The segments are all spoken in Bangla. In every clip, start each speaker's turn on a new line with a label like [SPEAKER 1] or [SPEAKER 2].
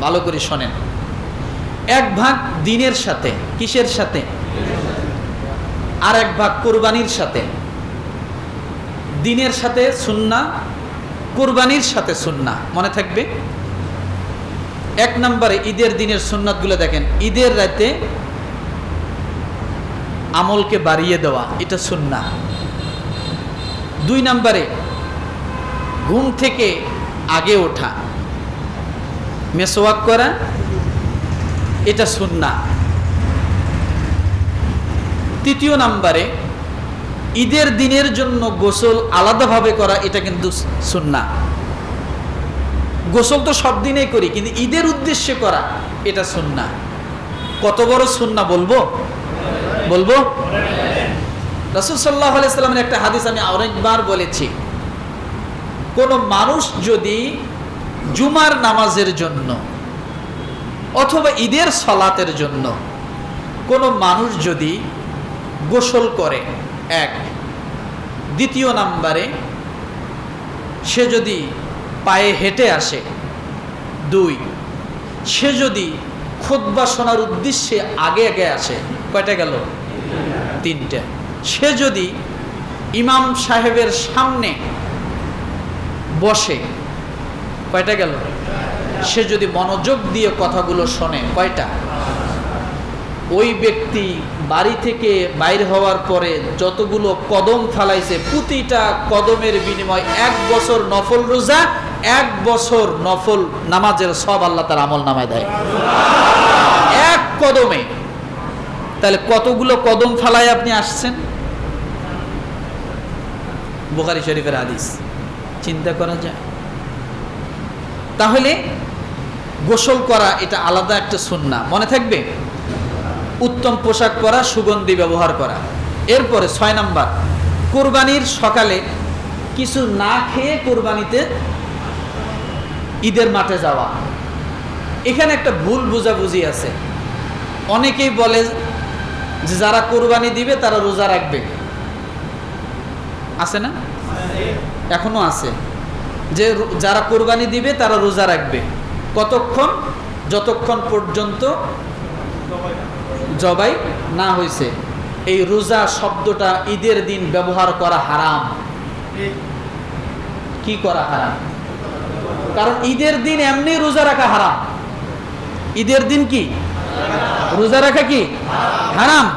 [SPEAKER 1] ভালো করে শোনেন। এক ভাগ দিনের সাথে, কিসের সাথে? আর এক ভাগ কোরবানির সাথে। দিনের সাথে সুন্না কোরবানির সাথে সুন্না মনে থাকবে? এক নম্বরে ঈদের দিনের সুন্নাতগুলো দেখেন। ঈদের রাতে আমলকে বাড়িয়ে দেওয়া, এটা সুন্না দুই নম্বরে ঘুম থেকে আগে ওঠা। মেসোয়াক করা, এটা সুন্না তৃতীয় নাম্বারে, ঈদের দিনের জন্য গোসল আলাদাভাবে করা, এটা কিন্তু সুন্না গোসল তো সব দিনেই করি, কিন্তু ঈদের উদ্দেশ্যে করা, এটা সুন্না কত বড় সুন্না বলব? বলব? রসুল সাল্লাহ আলাইস্লামের একটা হাদিস আমি অনেকবার বলেছি। কোনো মানুষ যদি জুমার নামাজের জন্য অথবা ঈদের সলাতের জন্য কোনো মানুষ যদি গোসল করে, এক। দ্বিতীয় নাম্বারে সে যদি পায়ে হেঁটে আসে, দুই। সে যদি খুদ্া শোনার উদ্দেশ্যে আগে আগে আসে, কয়টা গেল? তিনটে। সে যদি ইমাম সাহেবের সামনে বসে কয়টা গেল? সে যদি মনোযোগ দিয়ে কথাগুলো শোনে, কয়টা? ওই ব্যক্তি বাড়ি থেকে বাইর হওয়ার পরে যতগুলো কদম ফালাইছে, প্রতিটা কদমের বিনিময় এক বছর নফল রোজা, এক বছর নফল নামাজের সব আল্লাহ তার আমল নামায় দেয়। এক কদমে। তাহলে কতগুলো কদম ফালায় আপনি আসছেন? বোখারি শরীফের আদিস চিন্তা করা যায়? তাহলে গোসল করা এটা আলাদা একটা সুন্না। মনে থাকবে? উত্তম পোশাক পরা, সুগন্ধি ব্যবহার করা। এরপরে ছয় নাম্বার, কোরবানির সকালে কিছু না খেয়ে কোরবানিতে ঈদের মাঠে যাওয়া। এখানে একটা ভুল বুঝাবুঝি আছে। অনেকেই বলে যে যারা কোরবানি দিবে, তারা রোজা রাখবে। আছে না? এখনও আছে। যে যারা কোরবানি দিবে, তারা রোজা রাখবে। কতক্ষণ? যতক্ষণ পর্যন্ত জবাই না হয়েছে এই রোজা শব্দটা ঈদের দিন ব্যবহার করা হারাম। কি করা হারাম? কারণ ঈদের দিন এমনি রোজা রাখা হারাম। ঈদের দিন কি? রোজা রাখা কি? হারাম।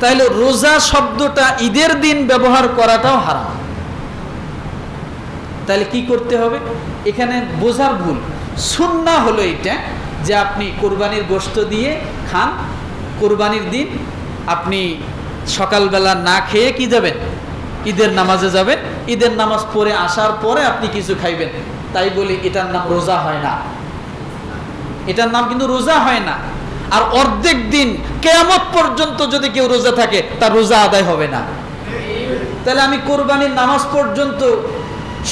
[SPEAKER 1] তাহলে রোজা শব্দটা ঈদের দিন ব্যবহার করাটাও হারাম। তাহলে কি করতে হবে? এখানে বোঝার ভুল। সুন্না হলো এটা যে আপনি কোরবানির গোস্ত দিয়ে খান, কোরবানির দিন আপনি সকালবেলা না খেয়ে কি যাবেন? ঈদের নামাজে যাবেন। ঈদের নামাজ পড়ে আসার পরে আপনি কিছু খাইবেন। তাই বলি এটার নাম রোজা হয় না। এটার নাম কিন্তু রোজা হয় না। আর অর্ধেক দিন কেয়ামত পর্যন্ত যদি কেউ রোজা থাকে, তার রোজা আদায় হবে না। তাহলে আমি কোরবানির নামাজ পর্যন্ত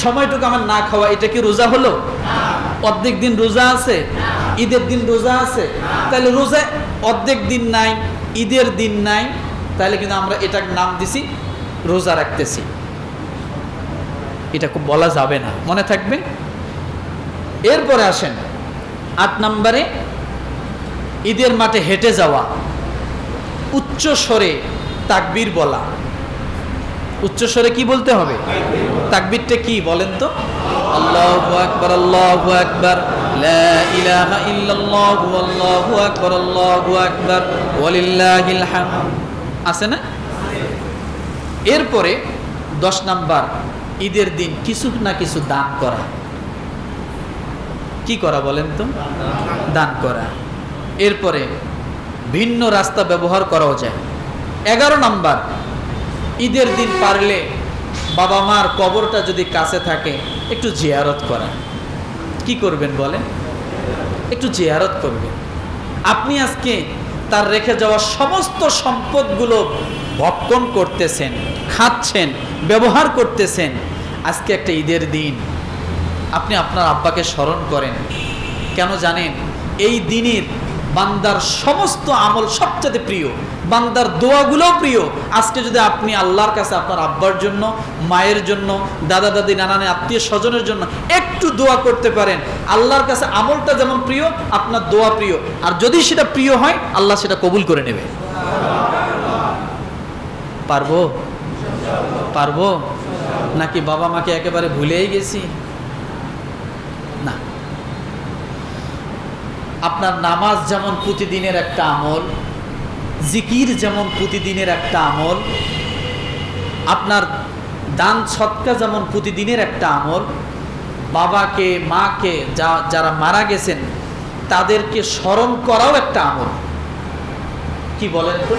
[SPEAKER 1] সময়টুকু আমার না খাওয়া, এটা কি রোজা হলো? অর্ধেক দিন রোজা আছে, ঈদের দিন রোজা আছে, তাহলে রোজা অর্ধেক দিন নাই, ঈদের দিন নাই, তাহলে কিন্তু আমরা এটার নাম দিছি, রোজা রাখতেছি। এটা খুব বলা যাবে না, মনে থাকবে? এরপরে আসেন, আট নম্বরে, ঈদের মাঠে হেঁটে যাওয়া, উচ্চ স্বরে তাকবীর বলা। উচ্চ স্বরে কি বলতে হবে? তাকবিরটা কি বলেন তো? আল্লাহু আছে না? এরপরে দশ নাম্বার, ঈদের দিন কিছু না কিছু দান করা। কি করা বলেন তো? দান করা। এরপরে ভিন্ন রাস্তা ব্যবহার করাও যায়। এগারো নাম্বার ঈদের দিন পারলে বাবা মার কবরটা যদি কাছে থাকে, একটু জিয়ারত করা কি করবেন বলেন? একটু জিয়ারত করবেন। আপনি আজকে তার রেখে যাওয়া সমস্ত সম্পদগুলো ভক্ষণ করতেছেন, খাচ্ছেন, ব্যবহার করতেছেন, আজকে একটা ঈদের দিন। আপনি আপনার আব্বাকে স্মরণ করেন। কেন জানেন? এই দিনের বান্দার সমস্ত আমল সবচেয়ে প্রিয়, বান্দার দোয়াগুলো প্রিয়। আজকে যদি আপনি আল্লাহর কাছে আপনার আব্বার জন্য, মায়ের জন্য, দাদা, দাদি, নানানে, আত্মীয় স্বজনের জন্য একটু দোয়া করতে পারেন, আল্লাহর কাছে আমলটা যেমন প্রিয়, আপনার দোয়া প্রিয়। আর যদি সেটা প্রিয় হয়, আল্লাহ সেটা কবুল করে নেবে। পারব? পারব? নাকি বাবা মাকে একেবারে ভুলেই গেছি? না। আপনার নামাজ যেমন প্রতিদিনের একটা আমল, জিকির যেমন প্রতিদিনের একটা আমল, আপনার দান সৎকা যেমন প্রতিদিনের একটা আমল, বাবাকে, মাকে যা, যারা মারা গেছেন, তাদেরকে স্মরণ করাও একটা আমল। কি বলেন তো?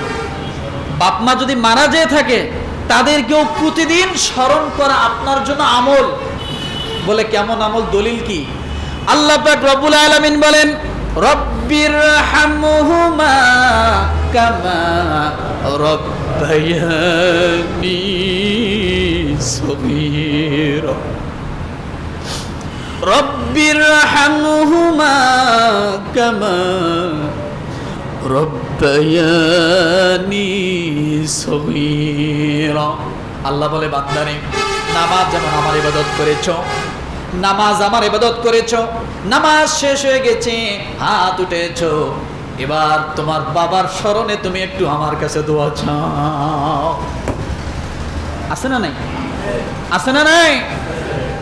[SPEAKER 1] বাপ মা যদি মারা যেয়ে থাকে, তাদেরকেও প্রতিদিন স্মরণ করা আপনার জন্য আমল। বলে কেমন আমল? দলিল কি? আল্লাহ পাক রব্বুল আলামিন বলেন রব্বির হামহুমা কামা রব্বায়ানি সগীরা। রব্বির হামহুমা কামা রব্বায়ানি সগীরা। আল্লাহ বলে, বান্দারে, নামাজ যেমন আমার ইবাদত করেছ নামাজ আমার ইবাদত করেছ, নামাজ শেষ হয়ে গেছে, হাত উঠেছ। এবার তোমার বাবার স্মরণে তুমি একটু আমার কাছে দোয়া চাও। আছে না নাই? আছে না নাই?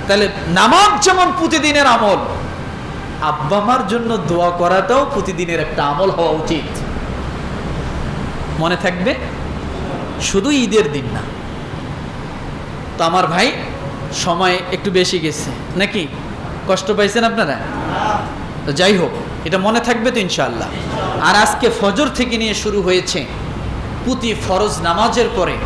[SPEAKER 1] তাহলে নামাজ যেমন প্রতিদিনের আমল, আব্বা মার জন্য দোয়া করাটাও প্রতিদিনের একটা আমল হওয়া উচিত। মনে থাকবে? শুধু ঈদের দিন না। তো আমার ভাই সময় একটু বেশি গেছে। নাকি? কষ্ট পাইছেন আপনারা? তো যাই হোক, এটা মনে থাকবে তো ইনশাআল্লাহ। আর আজকে ফজর থেকে নিয়ে শুরু হয়েছে প্রতি ফরজ নামাজের পরে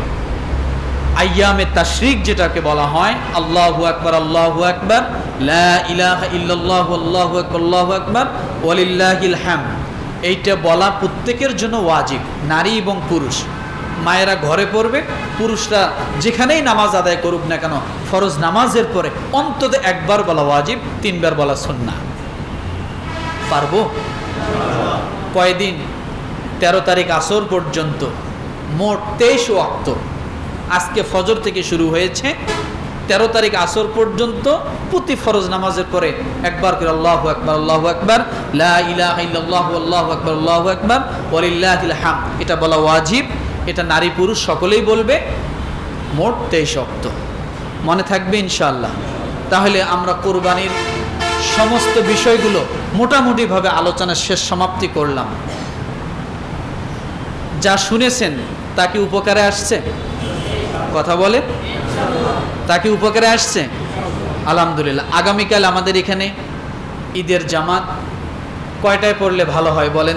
[SPEAKER 1] আয়ামে তাশরিক যেটাকে বলা হয়, আল্লাহু আকবার আল্লাহু আকবার, লা ইলাহা ইল্লাল্লাহু, আল্লাহু আকবার আল্লাহু আকবার, ওয়ালিল্লাহিল হামদ। এইটা বলা প্রত্যেকের জন্য ওয়াজিব, নারী এবং পুরুষ। মায়েরা ঘরে পড়বে, পুরুষরা যেখানেই নামাজ আদায় করুক না কেন, ফরজ নামাজের পরে অন্তত একবার বলা ওয়াজিব, তিনবার বলা সুন্নাহ। পারব? কয়দিন? তেরো তারিখ আসর পর্যন্ত, মোট তেইশ ওয়াক্ত। আজকে ফজর থেকে শুরু হয়েছে, তেরো তারিখ আসর পর্যন্ত প্রতি ফরজ নামাজের পরে একবার করে আল্লাহ আকবর আল্লাহ আকবর, লা ইলাহা ইল্লাল্লাহু, আল্লাহু আকবর আল্লাহু আকবর, ওয়ালিল্লাহিল হাম এটা বলা ওয়াজিব। এটা নারী পুরুষ সকলেই বলবে মোট তেইশ অক্ত মনে থাকবে ইনশাআল্লাহ। তাহলে আমরা কোরবানির সমস্ত বিষয়গুলো মোটামুটিভাবে আলোচনার শেষ সমাপ্তি করলাম। যা শুনেছেন তা কি উপকারে আসছে? কথা বলে? তা কি উপকারে আসছে? আলহামদুলিল্লাহ। আগামীকাল আমাদের এখানে ঈদের জামাত। কয়টায় পড়লে ভালো হয় বলেন?